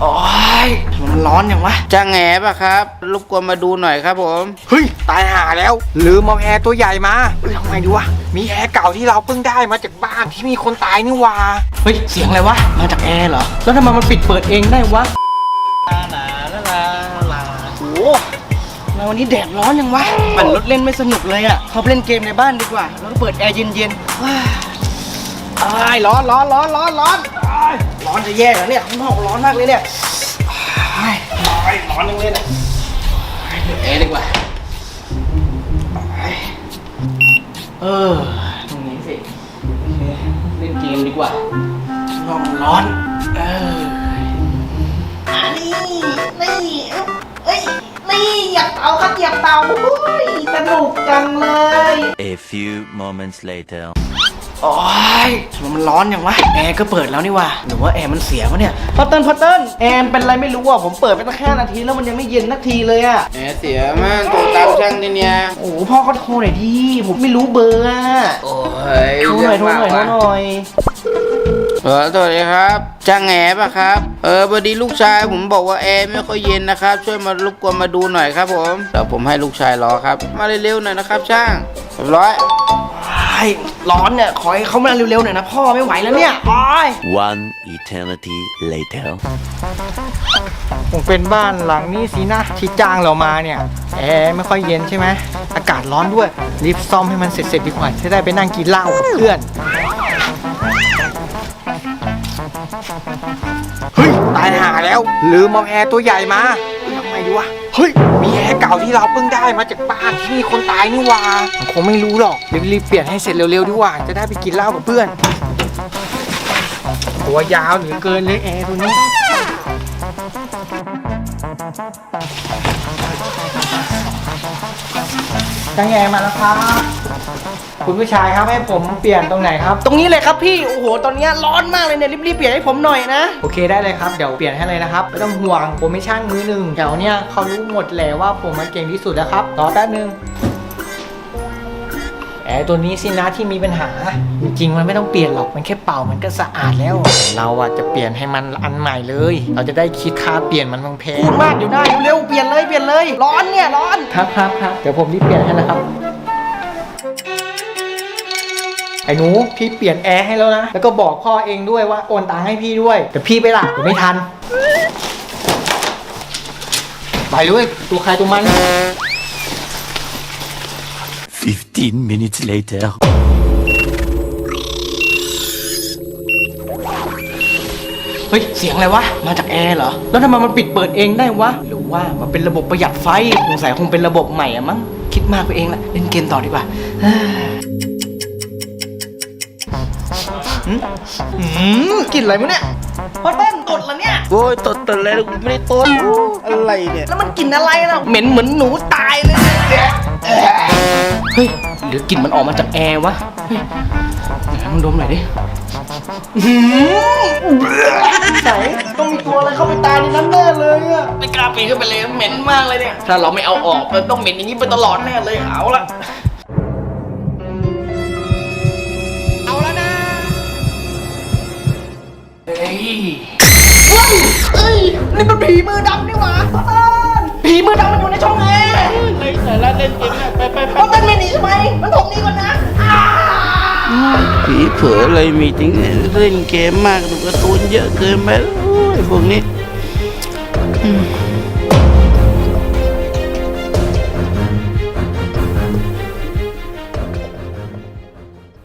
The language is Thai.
โอ้ยมันร้อนอย่างวะจะแงป่ะครับรบกวนมาดูหน่อยครับผมเฮ้ยตายหาแล้ว ลืมเอาแอร์ตัวใหญ่มาเอ้ยทำไงดีวะมีแอร์เก่าที่เราเพิ่งได้มาจากบ้านที่มีคนตายนี่หว่าเฮ้ยเสียงอะไรวะมาจากแอร์เหรอแล้วทำไมมันปิดเปิดเองได้วะลาลาลาลาลาโอ้โหทำไมวันนี้แดดร้อนยังวะปั่นรถเล่นไม่สนุกเลยอะเขาไปเล่นเกมในบ้านดีกว่าแล้วก็เปิดแอร์เย็นๆว้าอ้ายร้อนร้อนร้อนร้อนร้อนอ้าย ร้อนจะแย่แล้วเนี่ยข้างนอกร้อนมากเลยเนี่ยอ้ายอ้ยร้อนจังเลยเนี่ยอ้ยเปิดแอร์ดีกว่าเออตรงนี้สิโอเคเล่นเกมดีกว่าร้อนร้อนเอออันนี้นี่เอ้ยนี่อยากเตาครับอยากเตาอุ้ยสนุกจังเลย A few moments later. โอ้ยทำไมมันร้อนอย่างวะ แอร์ก็เปิดแล้วนี่วะหรือว่าแอร์มันเสียวะเนี่ย พอเติ้ลพอเติ้ลแอร์มันเป็นอะไรไม่รู้อะ ผมเปิดไปตั้งแค่นาทีแล้วมันยังไม่เย็นนาทีเลยอะ แหมเสียมากโทรตามช่างนี่เนี่ยโอ้โหพ่อเขาโทรหน่อยดิ ผมไม่รู้เบอร์อะ โอ้ยโทรหน่อยโทรหน่อยโทรหน่อย เออสวัสดีครับจะแงป่ะครับ เออพอดีลูกชายผมบอกว่าแอร์ไม่ค่อยเย็นนะครับ ช่วยมารบกวนมาดูหน่อยครับผมเดี๋ยวผมให้ลูกชายรอครับ มาเร็วๆหน่อยนะครับช่างเรียบร้อย ไอ้ร้อนเนี่ยขอให้เขามาเร็วๆหน่อยนะพ่อไม่ไหวแล้วเนี่ยโอ้ย One eternity later. ผมเป็นบ้านหลังนี้สินะที่จ้างเรามาเนี่ยแอร์ไม่ค่อยเย็นใช่ไหมอากาศร้อนด้วยรีบซ่อมให้มันเสร็จๆดีกว่าจะได้ไปนั่งกินเหล้ากับเพื่อนเฮ้ยตายหาแล้วลืมเอาแอร์ตัวใหญ่มาเฮ้ยทำไงดีวะ เฮ้ย มีแอร์เก่าที่เราเพิ่งได้มาจากบ้านที่มีคนตายนี่หว่าคงไม่รู้หรอกรีบเปลี่ยนให้เสร็จเร็วๆดีกว่า จะได้ไปกินเหล้ากับเพื่อน ตัวยาวเหลือเกินเลยแอร์ตัวนี้ช่างแอร์มาแล้วครับ คุณผู้ชายครับให้ผมเปลี่ยนตรงไหนครับ ตรงนี้เลยครับพี่ โอ้โห ตอนนี้ร้อนมากเลยเนี่ยรีบๆเปลี่ยนให้ผมหน่อยนะ โอเคได้เลยครับ เดี๋ยวเปลี่ยนให้เลยนะครับ ไม่ต้องห่วง ผมไม่ช่างมือหนึ่งแถวเนี้ยเขารู้หมดแหละว่าผมมันเก่งที่สุดแล้วครับ รอแป๊บนึงแอร์ตัวนี้สินะที่มีปัญหา จริงๆมันไม่ต้องเปลี่ยนหรอกมันแค่เป่ามันก็สะอาดแล้ว เราอะจะเปลี่ยนให้มันอันใหม่เลย เราจะได้คิดค่าเปลี่ยนมันแพงมากอยู่ได้เร็วๆเปลี่ยนเลยเปลี่ยนเลย ร้อนเนี่ยร้อนครับครับครับเดี๋ยวผมรีบเปลี่ยนให้แล้วครับ ไอ้หนูพี่เปลี่ยนแอร์ให้แล้วนะ แล้วก็บอกพ่อเองด้วยว่าโอนตังค์ให้พี่ด้วย แต่พี่ไปละเดี๋ยวไม่ทัน ไปเลยตัวใครตัวมัน 15 minutes later. เฮ้ย เสียงอะไรวะ มาจากแอร์เหรอ แล้วทำไมมันปิดเปิดเองได้วะ หรือว่ามันเป็นระบบประหยัดไฟสงสัยคงเป็นระบบใหม่อะมั้ง คิดมากไปเองแหละเล่นเกมต่อดีกว่า เฮ้ยหืมหืมกลิ่นอะไรมั้งเนี่ยพอเต้นตดแล้วเนี่ย โอ้ยตดตดเลยกูไม่ได้ตดอะไรเนี่ย แล้วมันกลิ่นอะไรล่ะเหม็นเหมือนหนูตายเลยเนี่ยเฮ้ยหรือกลิ่นมันออกมาจากแอร์วะเฮ้ยไหนมึงดมหน่อยดิหืมไหนต้องมีตัวอะไรเข้าไปตายในนั้นแน่เลยอะไม่กล้าปีนขึ้นไปเลยเหม็นมากเลยเนี่ย ถ้าเราไม่เอาออกมันต้องเหม็นอย่างนี้ไปตลอดแน่เลยเอาละ เฮ้ยเฮ้ยเอ้ยนี่มันผีมือดำนี่หว่าผีมือดำมันอยู่ในช่องแอร์ในสาระเล่นเกมเนี่ยไปไปไปมันเป็นไม่หนีใช่ไหมมันผมหนีก่อนนะอ้าผีเผลออะไรมีจริงเนี่ยเล่นเกมมากดูการ์ตูนเยอะเกินไปโอ้ยพวกนี้อืม